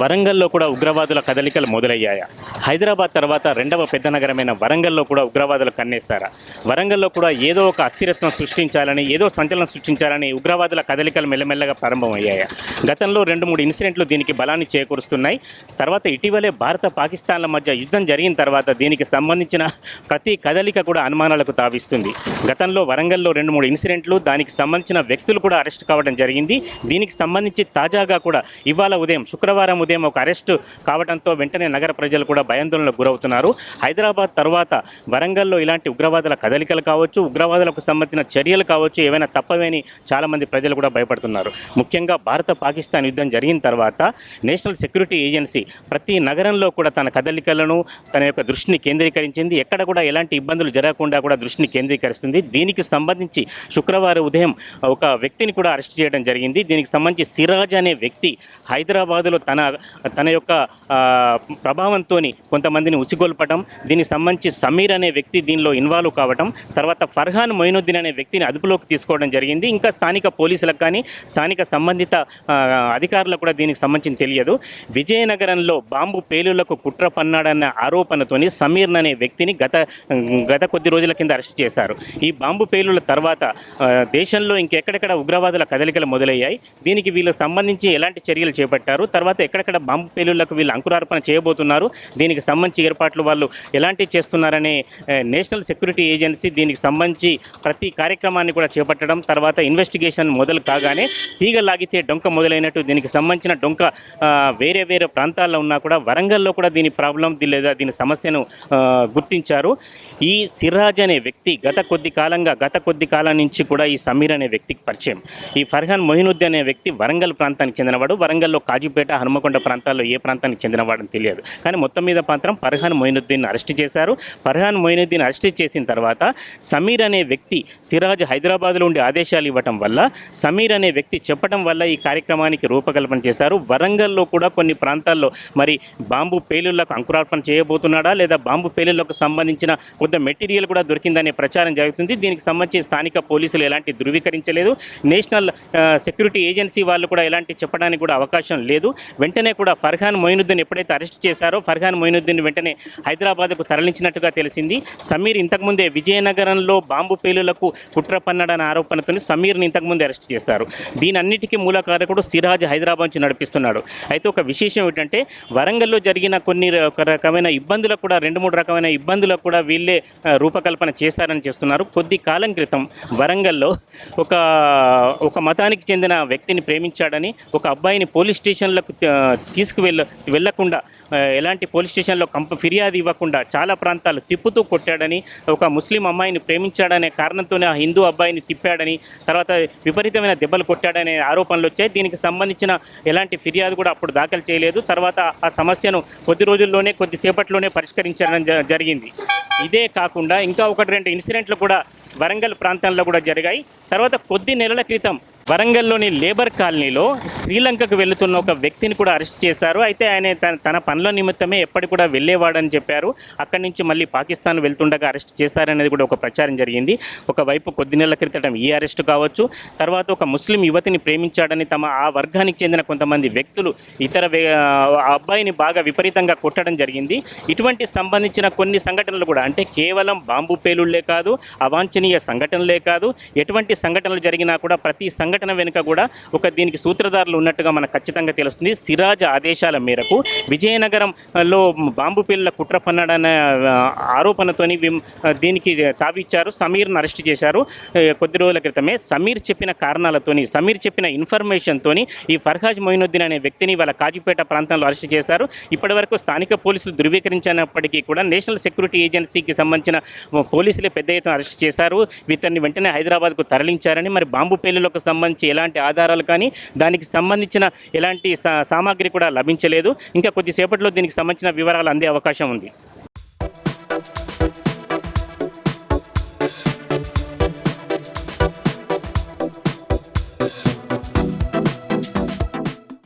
వరంగల్లో కూడా ఉగ్రవాదుల కదలికలు మొదలయ్యాయా? హైదరాబాద్ తర్వాత రెండవ పెద్ద నగరమైన వరంగల్లో కూడా ఉగ్రవాదులు కన్నేస్తారా వరంగల్లో కూడా ఏదో ఒక అస్థిరత్వం సృష్టించాలని ఏదో సంచలనం సృష్టించాలని ఉగ్రవాదుల కదలికలు మెల్లమెల్లగా ప్రారంభమయ్యాయి? గతంలో రెండు మూడు ఇన్సిడెంట్లు దీనికి బలాన్ని చేకూరుస్తున్నాయి. తర్వాత ఇటీవలే భారత పాకిస్తాన్ల మధ్య యుద్ధం జరిగిన తర్వాత దీనికి సంబంధించిన ప్రతి కదలిక కూడా అనుమానాలకు తావిస్తుంది. గతంలో వరంగల్లో రెండు మూడు ఇన్సిడెంట్లు దానికి సంబంధించిన వ్యక్తులు కూడా అరెస్ట్ కావడం జరిగింది. దీనికి సంబంధించి తాజాగా కూడా ఇవాళ ఉదయం శుక్రవారం ఉదయం ఒక అరెస్టు కావడంతో వెంటనే నగర ప్రజలు కూడా భయాందోళనకు గురవుతున్నారు. హైదరాబాద్ తర్వాత వరంగల్లో ఇలాంటి ఉగ్రవాదుల కదలికలు కావచ్చు ఉగ్రవాదులకు సంబంధించిన చర్యలు కావచ్చు ఏవైనా తప్పవేని చాలామంది ప్రజలు కూడా భయపడుతున్నారు. ముఖ్యంగా భారత పాకిస్తాన్ యుద్ధం జరిగిన తర్వాత నేషనల్ సెక్యూరిటీ ఏజెన్సీ ప్రతి నగరంలో కూడా తన కదలికలను తన యొక్క దృష్టిని కేంద్రీకరించింది. ఎక్కడ కూడా ఎలాంటి ఇబ్బందులు జరగకుండా కూడా దృష్టిని కేంద్రీకరిస్తుంది. దీనికి సంబంధించి శుక్రవారం ఉదయం ఒక వ్యక్తిని కూడా అరెస్ట్ చేయడం జరిగింది. దీనికి సంబంధించి సిరాజ్ అనే వ్యక్తి హైదరాబాదులో తన తన యొక్క ప్రభావంతో కొంతమందిని ఉసిగొల్పటం దీనికి సంబంధించి సమీర్ అనే వ్యక్తి దీనిలో ఇన్వాల్వ్ కావటం తర్వాత ఫర్హాన్ మొయినుద్దీన్ అనే వ్యక్తిని అదుపులోకి తీసుకోవడం జరిగింది. ఇంకా స్థానిక పోలీసులకు కానీ స్థానిక సంబంధిత అధికారులకు కూడా దీనికి సంబంధించి తెలియదు. విజయనగరంలో బాంబు పేలులకు కుట్ర పన్నాడన్న ఆరోపణతోని సమీర్ అనే వ్యక్తిని గత గత కొద్ది రోజుల కింద అరెస్ట్ చేశారు. ఈ బాంబు పేలుల తర్వాత దేశంలో ఇంకెక్కడెక్కడ ఉగ్రవాదుల కదలికలు మొదలయ్యాయి దీనికి వీళ్ళకి సంబంధించి ఎలాంటి చర్యలు చేపట్టారు తర్వాత ఎక్కడ ఎక్కడెక్కడ బాంబు పేలుళ్ళకు వీళ్ళు అంకురార్పణ చేయబోతున్నారు. దీనికి సంబంధించి ఏర్పాట్లు వాళ్ళు ఎలాంటి చేస్తున్నారనే నేషనల్ సెక్యూరిటీ ఏజెన్సీ దీనికి సంబంధించి ప్రతి కార్యక్రమాన్ని కూడా చేపట్టడం తర్వాత ఇన్వెస్టిగేషన్ మొదలు కాగానే తీగ లాగితే డొంక మొదలైనట్టు దీనికి సంబంధించిన డొంక వేరే వేరే ప్రాంతాల్లో ఉన్నా కూడా వరంగల్లో కూడా దీని ప్రాబ్లం లేదా దీని సమస్యను గుర్తించారు. ఈ సిరాజ్ అనే వ్యక్తి గత కొద్ది కాలంగా గత కొద్ది కాలం నుంచి కూడా ఈ సమీర్ అనే వ్యక్తికి పరిచయం. ఈ ఫర్హాన్ మొహినుద్దీన్ అనే వ్యక్తి వరంగల్ ప్రాంతానికి చెందినవాడు. వరంగల్లో కాజీపేట హనుమకొండ ప్రాంతాల్లో ఏ ప్రాంతానికి చెందినవాడని తెలియదు. కానీ మొత్తం మీద మాత్రం పర్హాన్ మొయినుద్దీన్ అరెస్ట్ చేశారు. పర్హాన్ మొయినుద్దీన్ అరెస్ట్ చేసిన తర్వాత సమీర్ అనే వ్యక్తి సిరాజ్ హైదరాబాద్లో ఉండి ఆదేశాలు ఇవ్వటం వల్ల సమీర్ అనే వ్యక్తి చెప్పడం వల్ల ఈ కార్యక్రమానికి రూపకల్పన చేశారు. వరంగల్లో కూడా కొన్ని ప్రాంతాల్లో మరి బాంబు పేలుళ్ళకు అంకురార్పణ చేయబోతున్నాడా లేదా బాంబు పేలుళ్ళకు సంబంధించిన కొంత మెటీరియల్ కూడా దొరికిందనే ప్రచారం జరుగుతుంది. దీనికి సంబంధించి స్థానిక పోలీసులు ఎలాంటి ధృవీకరించలేదు. నేషనల్ సెక్యూరిటీ ఏజెన్సీ వాళ్ళు కూడా ఎలాంటి చెప్పడానికి కూడా అవకాశం లేదు. వెంటనే కూడా ఫర్హాన్ మొయినుద్దీన్ ఎప్పుడైతే అరెస్ట్ చేశారో ఫర్హాన్ మొయినుద్దీన్ వెంటనే హైదరాబాద్కు తరలించినట్టుగా తెలిసింది. సమీర్ ఇంతకుముందే విజయనగరంలో బాంబు పేలులకు కుట్ర పన్నడన్న ఆరోపణతో సమీర్ని ఇంతకుముందే అరెస్ట్ చేశారు. దీని అన్నిటికీ మూల కారకుడు సిరాజ్ హైదరాబాద్ నుంచి నడిపిస్తున్నాడు. అయితే ఒక విశేషం ఏంటంటే వరంగల్లో జరిగిన కొన్ని ఒక రకమైన ఇబ్బందులకు కూడా రెండు మూడు రకమైన ఇబ్బందులకు కూడా వీళ్ళే రూపకల్పన చేస్తారని చేస్తున్నారు. కొద్ది కాలం క్రితం వరంగల్లో ఒక ఒక మతానికి చెందిన వ్యక్తిని ప్రేమించాడని ఒక అబ్బాయిని పోలీస్ స్టేషన్లకు తీసుకువెళ్ళ వెళ్ళకుండా ఎలాంటి పోలీస్ స్టేషన్లో కంప ఫిర్యాదు ఇవ్వకుండా చాలా ప్రాంతాలు తిప్పుతూ కొట్టాడని ఒక ముస్లిం అమ్మాయిని ప్రేమించాడనే కారణంతోనే ఆ హిందూ అబ్బాయిని తిప్పాడని తర్వాత విపరీతమైన దెబ్బలు కొట్టాడనే ఆరోపణలు వచ్చాయి. దీనికి సంబంధించిన ఎలాంటి ఫిర్యాదు కూడా అప్పుడు దాఖలు చేయలేదు. తర్వాత ఆ సమస్యను కొద్ది రోజుల్లోనే కొద్దిసేపట్లోనే పరిష్కరించడం జ- జరిగింది. ఇదే కాకుండా ఇంకా ఒకటి రెండు ఇన్సిడెంట్లు కూడా వరంగల్ ప్రాంతంలో కూడా జరిగాయి. తర్వాత కొద్ది నెలల క్రితం వరంగల్లోని లేబర్ కాలనీలో శ్రీలంకకు వెళుతున్న ఒక వ్యక్తిని కూడా అరెస్ట్ చేశారు. అయితే ఆయన తన తన పనుల నిమిత్తమే ఎప్పటి కూడా వెళ్ళేవాడని చెప్పారు. అక్కడి నుంచి మళ్ళీ పాకిస్తాన్ వెళ్తుండగా అరెస్ట్ చేశారనేది కూడా ఒక ప్రచారం జరిగింది. ఒకవైపు కొద్ది నెలల క్రితం ఈ అరెస్ట్ కావచ్చు తర్వాత ఒక ముస్లిం యువతిని ప్రేమించాడని తమ ఆ వర్గానికి చెందిన కొంతమంది వ్యక్తులు ఇతర ఆ అబ్బాయిని బాగా విపరీతంగా కొట్టడం జరిగింది. ఇటువంటి సంబంధించిన కొన్ని సంఘటనలు కూడా అంటే కేవలం బాంబు పేలుళ్ళే కాదు అవాంఛనీయ సంఘటనలే కాదు ఎటువంటి సంఘటనలు జరిగినా కూడా ప్రతి సంఘటన వెనుక కూడా ఒక దీనికి సూత్రధారులు ఉన్నట్టుగా మనకు ఖచ్చితంగా తెలుస్తుంది. సిరాజ్ ఆదేశాల మేరకు విజయనగరంలో బాంబు పేలుల కుట్ర పన్నాడనే ఆరోపణతోని దీనికి తావిచ్చారు. సమీర్ను అరెస్ట్ చేశారు. కొద్ది రోజుల క్రితమే సమీర్ చెప్పిన కారణాలతోని సమీర్ చెప్పిన ఇన్ఫర్మేషన్తోని ఈ ఫర్హాజ్ మొయినుద్దీన్ అనే వ్యక్తిని వాళ్ళ కాజీపేట ప్రాంతంలో అరెస్ట్ చేశారు. ఇప్పటివరకు స్థానిక పోలీసులు ధృవీకరించినప్పటికీ కూడా నేషనల్ సెక్యూరిటీ ఏజెన్సీకి సంబంధించిన పోలీసులే పెద్ద ఎత్తున అరెస్ట్ చేశారు. ఇతన్ని వెంటనే హైదరాబాద్కు తరలించారని మరి బాంబు పేలులకు సంబంధించి ఎలాంటి ఆధారాలు కానీ దానికి సంబంధించిన ఎలాంటి సా- సామాగ్రి కూడా లభించలేదు. ఇంకా కొద్దిసేపట్లో దీనికి సంబంధించిన వివరాలు అందే అవకాశం ఉంది.